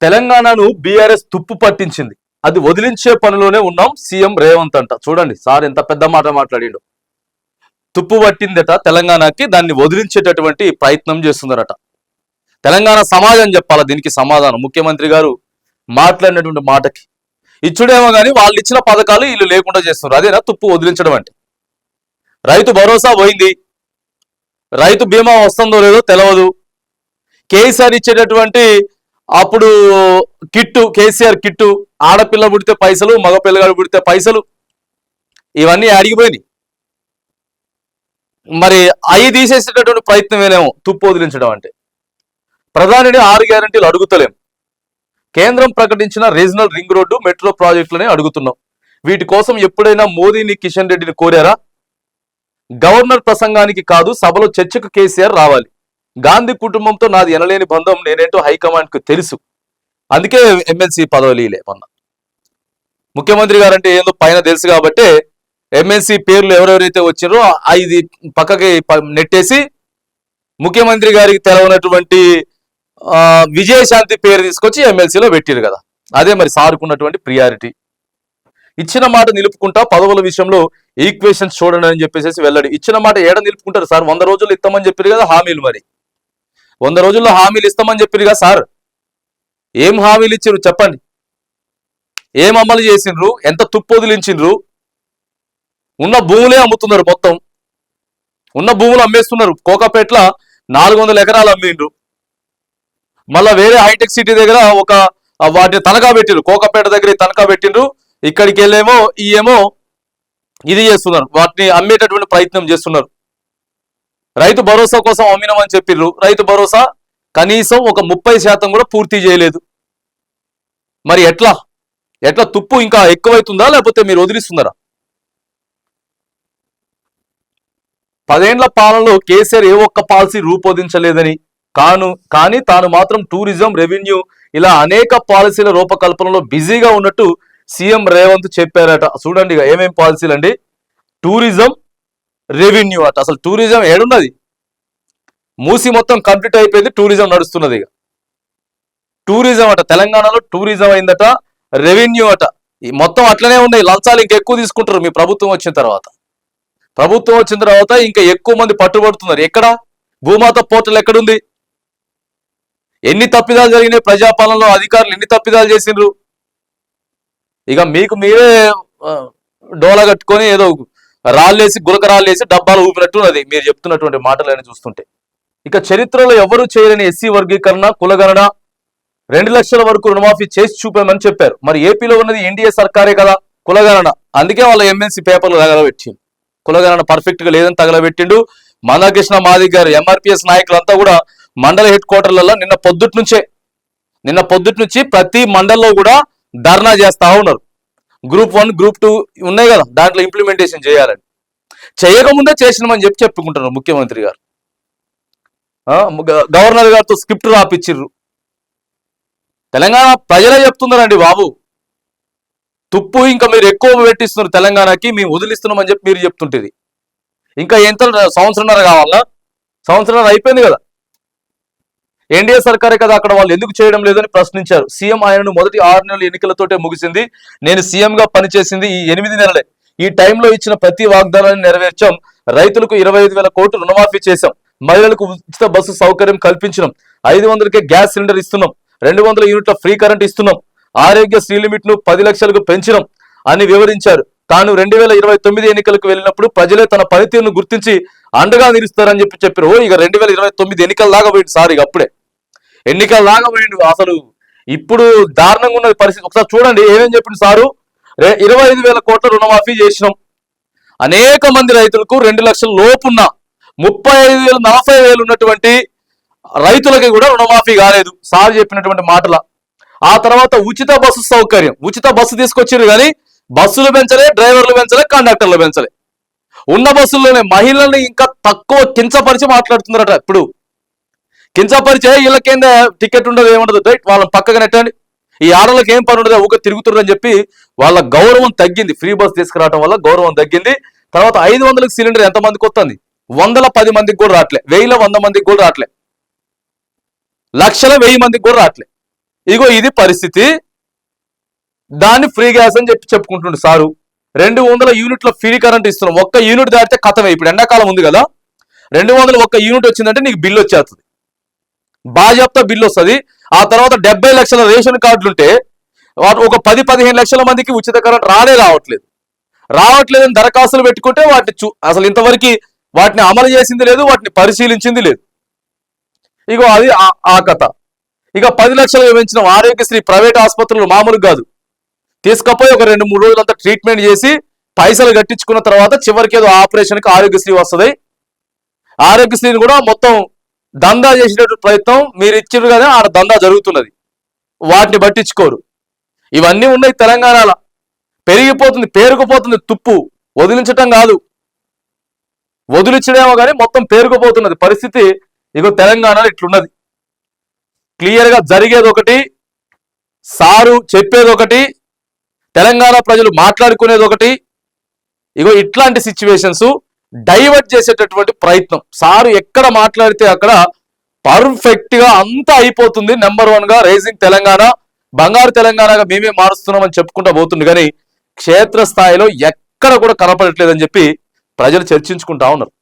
తెలంగాణను బీఆర్ఎస్ తుప్పు పట్టించింది. అది వదిలించే పనిలోనే ఉన్నాం సీఎం రేవంత్ అంట. చూడండి సార్ ఎంత పెద్ద మాట మాట్లాడిండు. తుప్పు పట్టిందట తెలంగాణకి దాన్ని వదిలించేటటువంటి ప్రయత్నం చేస్తున్నారట. తెలంగాణ సమాజం చెప్పాలా దీనికి సమాధానం? ముఖ్యమంత్రి గారు మాట్లాడినటువంటి మాటకి. ఇచ్చుడేమో కానీ వాళ్ళు ఇచ్చిన పథకాలు వీళ్ళు లేకుండా చేస్తున్నారు. అదేనా తుప్పు వదిలించడం అంటే? రైతు భరోసా పోయింది. రైతు బీమా వస్తుందో లేదో తెలియదు కేసీఆర్ ఇచ్చేటటువంటి అప్పుడు కిట్టు కేసీఆర్ కిట్టు ఆడపిల్ల పుడితే పైసలు మగ పిల్లగాడు పుడితే పైసలు ఇవన్నీ అడిగిపోయినాయి మరి అవి తీసేసేటటువంటి ప్రయత్నమేనేమో తుప్పు వదిలించడం అంటే. ప్రధానిని ఆరు గ్యారంటీలు అడుగుతలేం. కేంద్రం ప్రకటించిన రీజనల్ రింగ్ రోడ్డు మెట్రో ప్రాజెక్టులని అడుగుతున్నాం. వీటి కోసం ఎప్పుడైనా మోదీని కిషన్ రెడ్డిని కోరారా? గవర్నర్ ప్రసంగానికి కాదు సభలో చర్చకు కేసీఆర్ రావాలి. గాంధీ కుటుంబంతో నాది ఎనలేని బంధం నేనేంటో హైకమాండ్కు తెలుసు. అందుకే ఎమ్మెల్సీ పదవులు మొన్న. ముఖ్యమంత్రి గారంటే ఏందో పైన తెలుసు కాబట్టి ఎమ్మెల్సీ పేర్లు ఎవరెవరైతే వచ్చినారో ఆ ఇది పక్కకి నెట్టేసి ముఖ్యమంత్రి గారికి తెలవనటువంటి విజయశాంతి పేరు తీసుకొచ్చి ఎమ్మెల్సీలో పెట్టారు కదా. అదే మరి సారుకున్నటువంటి ప్రియారిటీ. ఇచ్చిన మాట నిలుపుకుంటా పదవుల విషయంలో ఈక్వేషన్స్ చూడండి అని చెప్పేసి వెళ్ళాడు ఇచ్చిన మాట ఏడ నిలుపుకుంటారు? సార్ వంద రోజులు ఇస్తామని చెప్పారు కదా హామీలు మరి. వంద రోజుల్లో హామీలు ఇస్తామని చెప్పిరుగా సార్. ఏం హామీలు ఇచ్చారు చెప్పండి. ఏం అమలు చేసిండ్రు? ఎంత తుప్పు వదిలించిండ్రు? ఉన్న భూములే అమ్ముతున్నారు మొత్తం. ఉన్న భూములు అమ్మేస్తున్నారు. కోకాపేట్ల నాలుగు వందల ఎకరాలు అమ్మిండ్రు. మళ్ళా వేరే హైటెక్ సిటీ దగ్గర ఒక వాటిని తనఖా పెట్టిండ్రు కోకాపేట దగ్గర తనఖా పెట్టిండ్రు. ఇక్కడికి వెళ్ళేమో ఈ ఏమో ఇది చేస్తున్నారు. వాటిని అమ్మేటటువంటి ప్రయత్నం చేస్తున్నారు. రైతు భరోసా కోసం అమ్మినామని చెప్పిర్రు. రైతు భరోసా కనీసం ఒక ముప్పై శాతం కూడా పూర్తి చేయలేదు. మరి ఎట్లా? ఎట్లా తుప్పు ఇంకా ఎక్కువైతుందా? లేకపోతే మీరు వదిలిస్తున్నారా? పదేండ్ల పాలనలో కేసీఆర్ ఏ ఒక్క పాలసీ రూపొందించలేదని. కాను కానీ తాను మాత్రం టూరిజం రెవెన్యూ ఇలా అనేక పాలసీల రూపకల్పనలో బిజీగా ఉన్నట్టు సీఎం రేవంత్ చెప్పారట. చూడండి ఇక ఏమేం పాలసీలు అండి టూరిజం రెవెన్యూ అట. అసలు టూరిజం ఏడున్నది? మూసి మొత్తం కంప్లీట్ అయిపోయింది టూరిజం నడుస్తున్నది ఇక. టూరిజం అట. తెలంగాణలో టూరిజం అయిందట రెవెన్యూ అట. ఈ మొత్తం అట్లనే ఉన్నాయి లంచాలు ఇంకా ఎక్కువ తీసుకుంటారు. మీ ప్రభుత్వం వచ్చిన తర్వాత. ప్రభుత్వం వచ్చిన తర్వాత ఇంకా ఎక్కువ మంది పట్టుబడుతున్నారు. ఎక్కడ? భూమాత పోర్టల్ ఎక్కడుంది? ఎన్ని తప్పిదాలు జరిగినాయి ప్రజాపాలనలో? అధికారులు ఎన్ని తప్పిదాలు చేసిండ్రు? ఇక మీకు మీరే ఆ, డోలా కట్టుకొని ఏదో రాళ్ళేసి గులక రాళ్ళేసి డబ్బాలు ఊపినట్టు అది మీరు చెప్తున్నటువంటి మాటలని చూస్తుంటే. ఇక చరిత్రలో ఎవరు చేయలేని ఎస్సీ వర్గీకరణ కులగణన రెండు లక్షల వరకు రుణమాఫీ చేసి చూపామని చెప్పారు. మరి ఏపీలో ఉన్నది ఎన్డీఏ సర్కారే కదా కులగణన. అందుకే వాళ్ళ ఎమ్మెల్సీ పేపర్లు తగలబెట్టింది కులగణన పర్ఫెక్ట్గా లేదని తగలబెట్టిండు. మందకృష్ణ మాది గారు ఎంఆర్పిఎస్ నాయకులంతా కూడా మండల హెడ్ క్వార్టర్లలో నిన్న పొద్దుట్ నుంచే నిన్న పొద్దుట్ నుంచి ప్రతి మండల్లో కూడా ధర్నా చేస్తా ఉన్నారు. గ్రూప్ వన్ గ్రూప్ టూ ఉన్నాయి కదా దాంట్లో ఇంప్లిమెంటేషన్ చేయాలని. చేయకముందే చేసినామని చెప్పి చెప్పుకుంటున్నారు ముఖ్యమంత్రి గారు. గ- గవర్నర్ గారితో స్క్రిప్ట్ రాపిచ్చిర్రు. తెలంగాణ ప్రజలే చెప్తున్నారండి బాబు. తుప్పు ఇంకా మీరు ఎక్కువ పెట్టిస్తున్నారు తెలంగాణకి మేము వదిలిస్తున్నామని చెప్పి మీరు చెప్తుంటేది ఇంకా ఎంత సంవత్సరంన్నర కావాలా? సంవత్సరం అయిపోయింది కదా. ఎన్డీఏ సర్కారే కదా అక్కడ వాళ్ళు ఎందుకు చేయడం లేదని ప్రశ్నించారు. సీఎం ఆయనను మొదటి ఆరు నెలల ఎన్నికలతోటే ముగిసింది. నేను సీఎంగా పనిచేసింది ఈ ఎనిమిది నెలలే. ఈ టైంలో ఇచ్చిన ప్రతి వాగ్దానాన్ని నెరవేర్చాం. రైతులకు ఇరవై ఐదు వేల కోట్లు రుణమాఫీ చేశాం. మహిళలకు ఉచిత బస్సు సౌకర్యం కల్పించినాం. ఐదు వందలకే గ్యాస్ సిలిండర్ ఇస్తున్నాం. రెండు వందల యూనిట్ల ఫ్రీ కరెంట్ ఇస్తున్నాం. ఆరోగ్య శ్రీ లిమిట్ను పది లక్షలకు పెంచినాం అని వివరించారు. తాను రెండు వేల ఇరవై తొమ్మిది ఎన్నికలకు వెళ్ళినప్పుడు ప్రజలే తన పనితీరును గుర్తించి అండగా నిలుస్తారని చెప్పి చెప్పారు. ఇక రెండు వేల ఇరవై తొమ్మిది ఎన్నికల దాకా పోయింది సార్ ఇక అప్పుడే. ఎన్నికల దాకా పోయిండు. అసలు ఇప్పుడు దారుణంగా ఉన్న పరిస్థితి. ఒకసారి చూడండి ఏమేం చెప్పింది సారు? ఇరవై ఐదు వేల కోట్ల రుణమాఫీ చేసినాం. అనేక మంది రైతులకు రెండు లక్షల లోపున్న ముప్పై ఐదు వేలు నలభై వేలు ఉన్నటువంటి రైతులకి కూడా రుణమాఫీ కాలేదు. సార్ చెప్పినటువంటి మాటల. ఆ తర్వాత ఉచిత బస్సు సౌకర్యం. ఉచిత బస్సు తీసుకొచ్చారు కానీ బస్సులు పెంచలే డ్రైవర్లు పెంచలే కండక్టర్లు పెంచలే. ఉన్న బస్సుల్లోనే మహిళల్ని ఇంకా తక్కువ కించపరిచి మాట్లాడుతున్నారట. ఇప్పుడు కించపరిచే వీళ్ళకేంద టికెట్ ఉండదు ఏముండదు రైట్? వాళ్ళని పక్కగా నెట్టండి. ఈ ఆడలకు ఏం పని ఉండదు ఊక తిరుగుతుండని చెప్పి వాళ్ళ గౌరవం తగ్గింది. ఫ్రీ బస్ తీసుకురావడం వల్ల గౌరవం తగ్గింది. తర్వాత ఐదు వందలకు సిలిండర్ ఎంత మందికి వస్తుంది? వందల పది మందికి కూడా రావట్లే. వెయ్యిల వంద మందికి కూడా రావట్లే. లక్షల వెయ్యి మందికి కూడా రావట్లే. ఇగో ఇది పరిస్థితి. దాన్ని ఫ్రీ గ్యాస్ అని చెప్పి చెప్పుకుంటుండు సారు. రెండు వందల యూనిట్ల ఫ్రీ కరెంట్ ఇస్తున్నాం. ఒక్క యూనిట్ దాటితే కథమే. ఇప్పుడు ఎండాకాలం ఉంది కదా. రెండు వందల ఒక్క యూనిట్ వచ్చిందంటే నీకు బిల్లు వచ్చేస్తుంది. బాజాప్తా బిల్లు వస్తుంది. ఆ తర్వాత డెబ్బై లక్షల రేషన్ కార్డులు ఉంటే వాటి ఒక పది పదిహేను లక్షల మందికి ఉచిత కరెంట్ రానే రావట్లేదు. రావట్లేదని దరఖాస్తులు పెట్టుకుంటే వాటిని చూ అసలు ఇంతవరకు వాటిని అమలు చేసింది లేదు వాటిని పరిశీలించింది లేదు. ఇగో అది ఆ- ఆ కథ. ఇక పది లక్షలు పెంచిన ఆరోగ్యశ్రీ ప్రైవేట్ ఆసుపత్రులు మామూలు కాదు. తీసుకపోయి ఒక రెండు మూడు రోజులంతా ట్రీట్మెంట్ చేసి పైసలు కట్టించుకున్న తర్వాత చివరికి ఏదో ఆపరేషన్కి ఆరోగ్యశ్రీ వస్తుంది. ఆరోగ్యశ్రీని కూడా మొత్తం దందా చేసేటట్టు ప్రయత్నం మీరు ఇచ్చారు కదా ఆడ దందా జరుగుతున్నది. వాటిని పట్టించుకోరు. ఇవన్నీ ఉన్నాయి తెలంగాణలో. పెరిగిపోతుంది పేరుకుపోతుంది తుప్పు. వదిలించటం కాదు. వదిలించడేమో కానీ మొత్తం పేరుకుపోతున్నది. పరిస్థితి ఇగో తెలంగాణలో ఇట్లున్నది. క్లియర్గా జరిగేది ఒకటి సారు చెప్పేది ఒకటి తెలంగాణ ప్రజలు మాట్లాడుకునేది ఒకటి. ఇగో ఇట్లాంటి సిచ్యువేషన్స్ డైవర్ట్ చేసేటటువంటి ప్రయత్నం. సారు ఎక్కడ మాట్లాడితే అక్కడ పర్ఫెక్ట్గా అంతా అయిపోతుంది. నెంబర్ వన్గా రైజింగ్ తెలంగాణ బంగారు తెలంగాణగా మేమే మారుస్తున్నామని చెప్పుకుంటా పోతుంది. కానీ క్షేత్రస్థాయిలో ఎక్కడ కూడా కనపడట్లేదని చెప్పి ప్రజలు చర్చించుకుంటా ఉన్నారు.